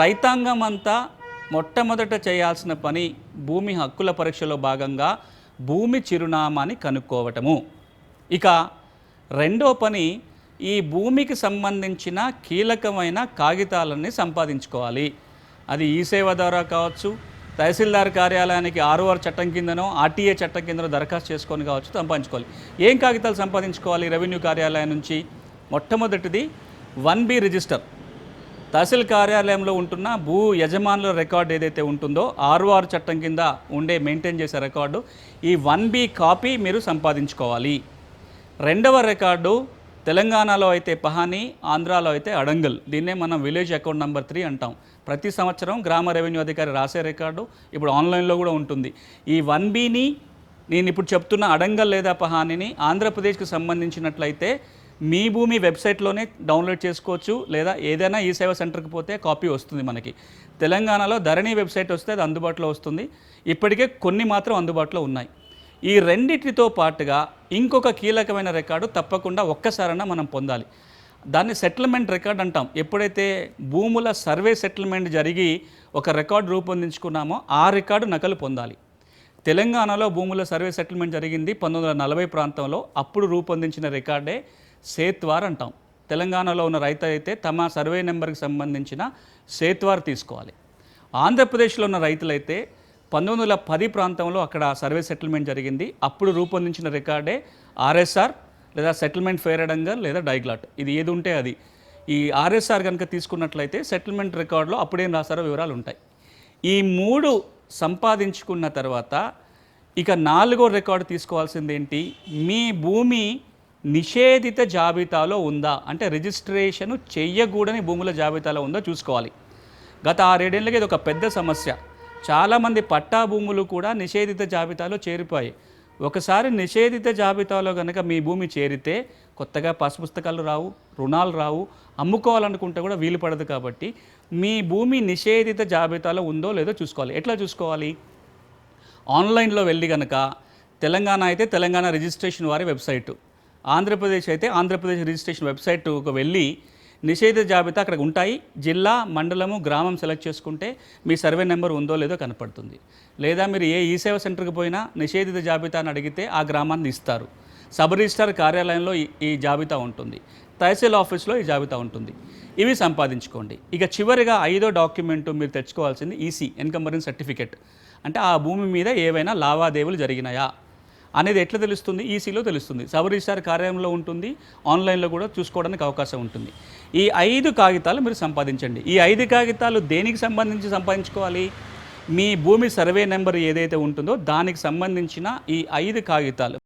రైతాంగం అంతా మొట్టమొదట చేయాల్సిన పని భూమి హక్కుల పరీక్షలో భాగంగా భూమి చిరునామాని కనుక్కోవటము. ఇక రెండో పని ఈ భూమికి సంబంధించిన కీలకమైన కాగితాలన్నీ సంపాదించుకోవాలి. అది ఈ సేవ ద్వారా కావచ్చు తహసీల్దార్ కార్యాలయానికి ఆర్ఓఆర్ చట్టం కిందనో ఆర్టీఏ చట్టం కిందనో దరఖాస్తు చేసుకొని కావచ్చు సంపాదించుకోవాలి. ఏం కాగితాలు సంపాదించుకోవాలి రెవెన్యూ కార్యాలయం నుంచి? మొట్టమొదటిది వన్ బి రిజిస్టర్. తహసీల్ కార్యాలయంలో ఉంటున్న భూ యజమానుల రికార్డు ఏదైతే ఉంటుందో ఆర్ఓఆర్ చట్టం కింద ఉండే మెయింటైన్ చేసే రికార్డు ఈ వన్ బి కాపీ మీరు సంపాదించుకోవాలి. రెండవ రికార్డు తెలంగాణలో అయితే పహాని ఆంధ్రాలో అయితే అడంగల్. దీన్నే మనం విలేజ్ అకౌంట్ నెంబర్ త్రీ అంటాం. ప్రతి సంవత్సరం గ్రామ రెవెన్యూ అధికారి రాసే రికార్డు ఇప్పుడు ఆన్లైన్లో కూడా ఉంటుంది. ఈ వన్ బీని నేను ఇప్పుడు చెప్తున్న అడంగల్ లేదా పహానిని ఆంధ్రప్రదేశ్కి సంబంధించినట్లయితే మీ భూమి వెబ్సైట్లోనే డౌన్లోడ్ చేసుకోవచ్చు లేదా ఏదైనా ఈ సేవా సెంటర్కి పోతే కాపీ వస్తుంది మనకి. తెలంగాణలో ధరణి వెబ్సైట్ వస్తే అది అందుబాటులో వస్తుంది. ఇప్పటికే కొన్ని మాత్రం అందుబాటులో ఉన్నాయి. ఈ రెండిటితో పాటుగా ఇంకొక కీలకమైన రికార్డు తప్పకుండా ఒక్కసారైనా మనం పొందాలి. దాన్ని సెటిల్మెంట్ రికార్డ్ అంటాం. ఎప్పుడైతే భూముల సర్వే సెటిల్మెంట్ జరిగి ఒక రికార్డు రూపొందించుకున్నామో ఆ రికార్డు నకలు పొందాలి. తెలంగాణలో భూముల సర్వే సెటిల్మెంట్ జరిగింది పంతొమ్మిది వందల నలభై ప్రాంతంలో. అప్పుడు రూపొందించిన రికార్డే. సేత్వార్ అంటాం. తెలంగాణలో ఉన్న రైతు అయితే తమ సర్వే నెంబర్కి సంబంధించిన సేత్వార్ తీసుకోవాలి. ఆంధ్రప్రదేశ్లో ఉన్న రైతులైతే పంతొమ్మిది వందల పది ప్రాంతంలో అక్కడ సర్వే సెటిల్మెంట్ జరిగింది. అప్పుడు రూపొందించిన రికార్డే ఆర్ఎస్ఆర్ లేదా సెటిల్మెంట్ ఫెయిర్ అడంగర్ లేదా డైగ్లాట్. ఇది ఏది ఉంటే అది. ఈ ఆర్ఎస్ఆర్ కనుక తీసుకున్నట్లయితే సెటిల్మెంట్ రికార్డులో అప్పుడేం రాసారో వివరాలు ఉంటాయి. ఈ మూడు సంపాదించుకున్న తర్వాత ఇక నాలుగో రికార్డు తీసుకోవాల్సింది ఏంటి మీ భూమి నిషేధిత జాబితాలో ఉందా? అంటే రిజిస్ట్రేషన్ చెయ్యకూడని భూముల జాబితాలో ఉందో? చూసుకోవాలి. గత ఆరేడేళ్ళకి ఇది ఒక పెద్ద సమస్య. చాలామంది పట్టా భూములు కూడా నిషేధిత జాబితాలో చేరిపోయాయి. ఒకసారి నిషేధిత జాబితాలో కనుక మీ భూమి చేరితే కొత్తగా పాస్ పుస్తకాలు రావు రుణాలు రావు అమ్ముకోవాలనుకుంటే కూడా వీలు పడదు కాబట్టి మీ భూమి నిషేధిత జాబితాలో ఉందో లేదో చూసుకోవాలి. ఎట్లా చూసుకోవాలి? ఆన్లైన్లో వెళ్ళి కనుక తెలంగాణ అయితే తెలంగాణ రిజిస్ట్రేషన్ వారి వెబ్సైటు. ఆంధ్రప్రదేశ్ అయితే ఆంధ్రప్రదేశ్ రిజిస్ట్రేషన్ వెబ్సైట్కు వెళ్ళి నిషేధ జాబితా అక్కడ ఉంటాయి. జిల్లా మండలము గ్రామం సెలెక్ట్ చేసుకుంటే మీ సర్వే నెంబర్ ఉందో లేదో కనపడుతుంది. లేదా మీరు ఏ ఈ సేవ సెంటర్కి పోయినా నిషేధిత జాబితాను అడిగితే ఆ గ్రామాన్ని ఇస్తారు. సబ్ రిజిస్టార్ కార్యాలయంలో ఈ- ఈ జాబితా ఉంటుంది. తహసీల్ ఆఫీస్లో ఈ జాబితా ఉంటుంది. ఇవి సంపాదించుకోండి. ఇక చివరిగా ఐదో డాక్యుమెంట్ మీరు తెచ్చుకోవాల్సింది ఈసీ ఎన్కంబరెన్స్ సర్టిఫికెట్. అంటే ఆ భూమి మీద ఏవైనా లావాదేవీలు జరిగినాయా? అనేది ఎట్లా తెలుస్తుంది? ఈసీలో తెలుస్తుంది. సబ్ రిజిస్టార్ కార్యాలయంలో ఉంటుంది. ఆన్లైన్లో కూడా చూసుకోవడానికి అవకాశం ఉంటుంది. ఈ ఐదు కాగితాలు మీరు సంపాదించండి. ఈ ఐదు కాగితాలు దేనికి సంబంధించి సంపాదించుకోవాలి? మీ భూమి సర్వే నెంబర్ ఏదైతే ఉంటుందో దానికి సంబంధించిన ఈ ఐదు కాగితాలు.